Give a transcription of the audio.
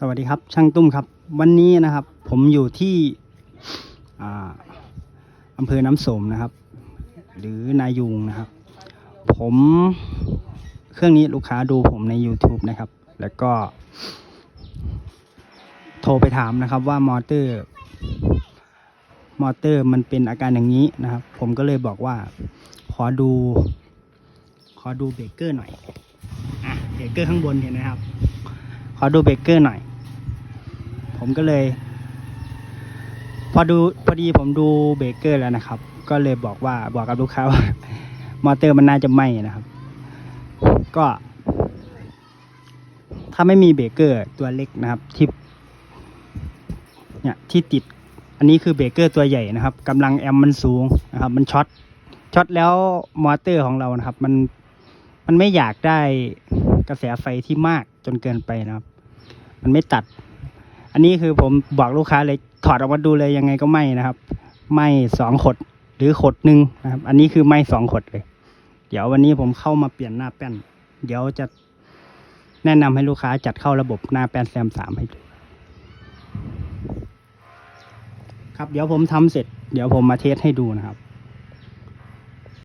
สวัสดีครับ ช่างตุ้มครับ วันนี้นะครับ ผมอยู่ที่อ่าอำเภอน้ำสมนะครับ หรือนายูงนะครับ ผมเครื่องนี้ลูกค้าดูผมใน YouTube นะครับ แล้วก็ โทรไปถามนะครับว่ามอเตอร์ มอเตอร์มันเป็นอาการอย่างนี้นะครับ ผมก็เลยบอกว่า ขอดู ขอดูเบรกเกอร์หน่อยอะเบรกเกอร์ข้างบนเห็นไหมครับ อดูเบเกอร์หน่อย ผมก็เลย พอดูพอดีผมดูเบเกอร์แล้วนะครับ ก็เลยบอกว่าบอกกับลูกค้าว่ามอเตอร์มันน่าจะไหม้นะครับ ก็ ถ้าไม่มีเบเกอร์ตัวเล็กนะครับที่เนี่ยที่ติดอันนี้คือเบเกอร์ตัวใหญ่นะครับกำลังแอมป์มันสูงนะครับ มันช็อตช็อตแล้วมอเตอร์ของเรานะครับ มันมันไม่อยากได้กระแสไฟที่มากจนเกินไปนะครับ มันไม่ตัด อันนี้คือผมบอกลูกค้าเลยถอดออกมาดูเลยยังไงก็ไหม้นะครับไหม้สองขดหรือขดหนึ่งนะครับ อันนี้คือไหม้สองขดเลย เดี๋ยววันนี้ผมเข้ามาเปลี่ยนหน้าแป้น เดี๋ยวจะแนะนำให้ลูกค้าจัดเข้าระบบหน้าแป้นแซมสามให้ดูครับเดี๋ยวผมทำเสร็จ เดี๋ยวผมมาเทสให้ดูนะครับ